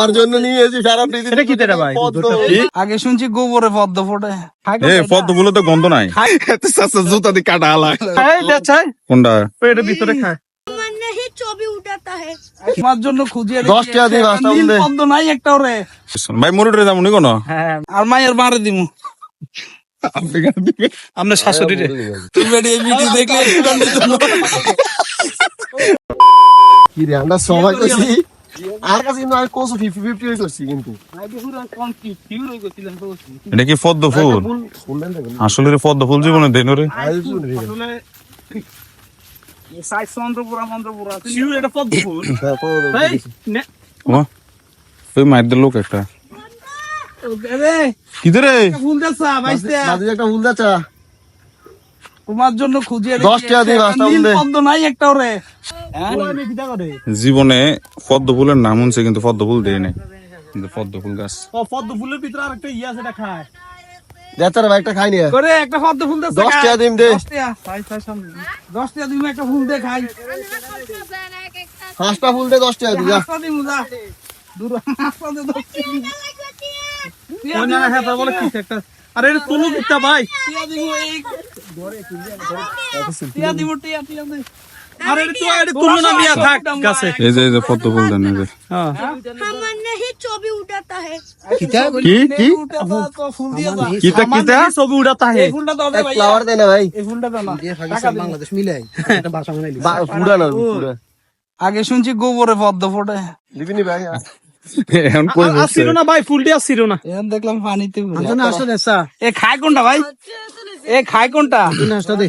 আমার জন্য নিয়ে আগে শুনছি গোবরে পদ্ম ফোটে। পদ্মগুলো তো গন্ধ নাই। জুতা দি কাটা কোনটা? পেটের ভিতরে খায় আর মায়ের মারে দিমু। দেখলে। কি রে আমরা সবাই করছি আর কাছে কিন্তু আমি কোসো ফিফটি ফিফটি হয়ে করছি কিন্তু। এটা কি পদ্ম ফুল? আসলে পদ্ম ফুল জীবনে দেন রে তুই মার দিল লোক একটা। ফুল বাইস্তে তোমার জন্য খুঁজিয়ে দশ টাকা পদ্ম নাই একটা ওরে। জীবনে পদ্ম ফুলের নাম শুনছে কিন্তু পদ্ম ফুল দেয় নাই কিন্তু পদ্ম ফুল গাছ। পদ্ম ফুলের ভিতরে আরেকটা ইয়া সেটা খায়। ভাই একটা খাই নিয়ে। করে একটা পদ্ম ফুল দেছা দশ টাকা দিম দে। দশ টাকা সাইজ সাইজ দশ টাকা দিমু একটা ফুল দে খাই। পাঁচটা ফুল দে দশ টাকা দিই যা। হাসপা দিমু যা। দূর হাসপা দে দশ টাকা দিমু। না হ্যাঁ বলে কি একটা? আরে এটা তুলো দিতা ভাই। টিয়া দিমু এই। টিয়া দিমু টিয়া টিয়া দে। হ্যাঁ। আগে শুনছি গোবরে পদ্ম ফোটে। ভাই? আসছিল না ভাই ফুলটি আসছিল না। এখন দেখলাম পানিতে এ খায় কোনটা ভাই? এ খায় কোনটা? দে।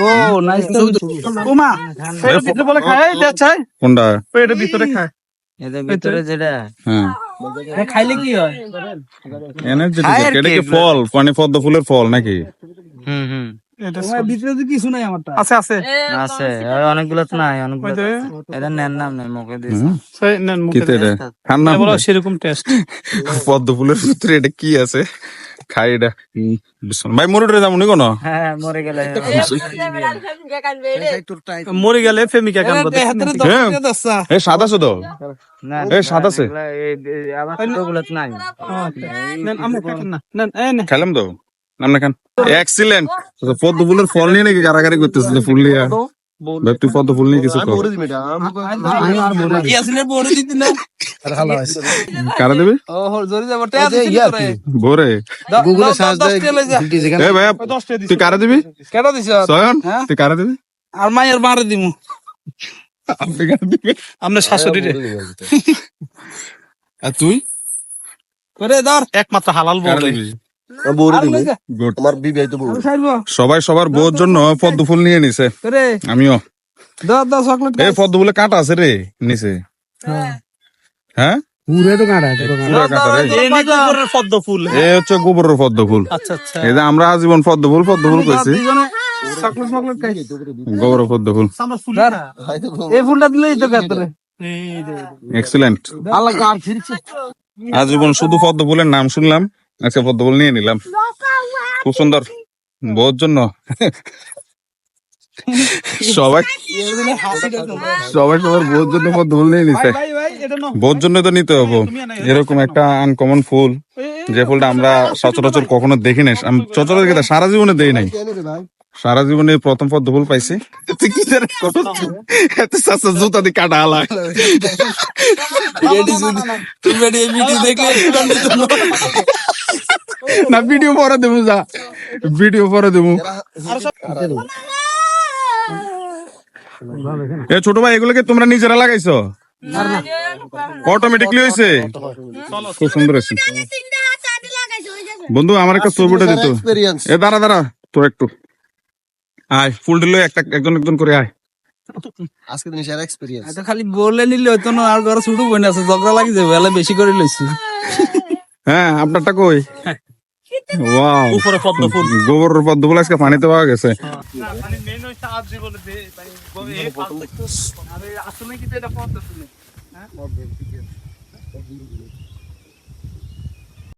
ও নাইস ওমা পেটের ভিতরে বলে খায় এই দেখাই কোনটা? পেটের ভিতরে খায়। এদের ভিতরে যেটা। হ্যাঁ। খাইলে কি হয়? ফল? মানে পদ্ম ফুলের ফল নাকি? ভিতরে তো কিছু নাই আমারটা আছে আছে। আছে। অনেকগুলো তো নাই অনেকগুলো এটা নেন নাম নেই মুখে দিয়েছে হুম, সেই নেন কি মুখে তো এটা? খান না বলো সেরকম টেস্ট পদ্ম ফুলের ভিতরে এটা কি আছে? খাই এটা। ভাই মরুটে যাব নি কোনো? হ্যাঁ মরে গেলে। মরে গেলে প্রেমিকা দশ হ্যাঁ। এ সাদা এ, আছে? নে। খেলাম তো? নাম না। এক্সিলেন্ট পদ্ম ফুলের ফল নিয়ে নাকি গারাগারি করতেছিল ফুল নিয়ে। তুই পদ্ম ফুল নিয়ে কিছু আমি কর। বলে দিবি? ভোরে। তুই কারা সয়ন হ্যাঁ? তুই কারা দিবি? আর মায়ের মারে দিমু। আপনি কারা দিবি? আপনার শাশুড়ি আর তুই? করে ধর। একমাত্র হালাল বলে সবাই সবার বউর জন্য পদ্ম ফুল নিয়ে নিছে আমিও এই পদ্ম ফুলে কাঁটা আছে রে নিচে হ্যাঁ পুরে তো কাঁটা কাঁটা রে এই নি গোবরের পদ্ম ফুল এ হচ্ছে গোবরের পদ্ম ফুল আচ্ছা আচ্ছা এই যে আমরা আজীবন পদ্ম ফুল পদ্ম ফুল কইছি দুজনে চকলেট চকলেট পদ্ম ফুল আমরা ফুল ধর এই ফুলটা দিলেই তো কাতরে এক্সিলেন্ট আল্লাহ আজীবন শুধু পদ্ম ফুলের নাম শুনলাম আজকে পদ্ম ফুল নিয়ে নিলাম। খুব সুন্দর। বউর জন্য। সবাই সবাই সবার বউর জন্য পদ্মফুল নিয়ে নিছে। বউর জন্য তো নিতে হব। এরকম একটা আনকমন ফুল। যে ফুলটা আমরা সচরাচর কখনো দেখি নাই আমি সচরাচর সারা জীবনে দেই নাই। সারা জীবনে প্রথম পদ ফুল পাইছি। তুই কি জানি কত এত সাসা জুতা দিয়ে কাটা আলা। তুই ভিডিও দেখলে? না ভিডিও পরে দেবো যা। ভিডিও পরে দেবো। এ ছোট ভাই এগুলোকে তোমরা নিজেরা লাগাইছো? অটোমেটিকলি হয়েছে খুব সুন্দর হয়েছে বন্ধু আমার একটা ছবিটা দিত এ দাঁড়া দাঁড়া। তোর একটু। আয় ফুল দিল একটা একজন একজন করে আয়। আজকে দিন সেরা এক্সপেরিয়েন্স এটা আচ্ছা, খালি বলে নিলে হয়তো না আর ঘরে ছুটু বই আছে আচ্ছা, ঝগড়া লাগি যাবে এলে বেশি করে লইছি। হ্যাঁ আপনারটা কই? ওয়াও উপরে পদ্ম ফুল। গোবর পদ্ম ফুল আজকে পানিতে পাওয়া গেছে। মানে মেন হইছে আজ জীবনে আরে আসলে কি এটা পদ্ম ফুল হ্যাঁ। পদ্ম ফুল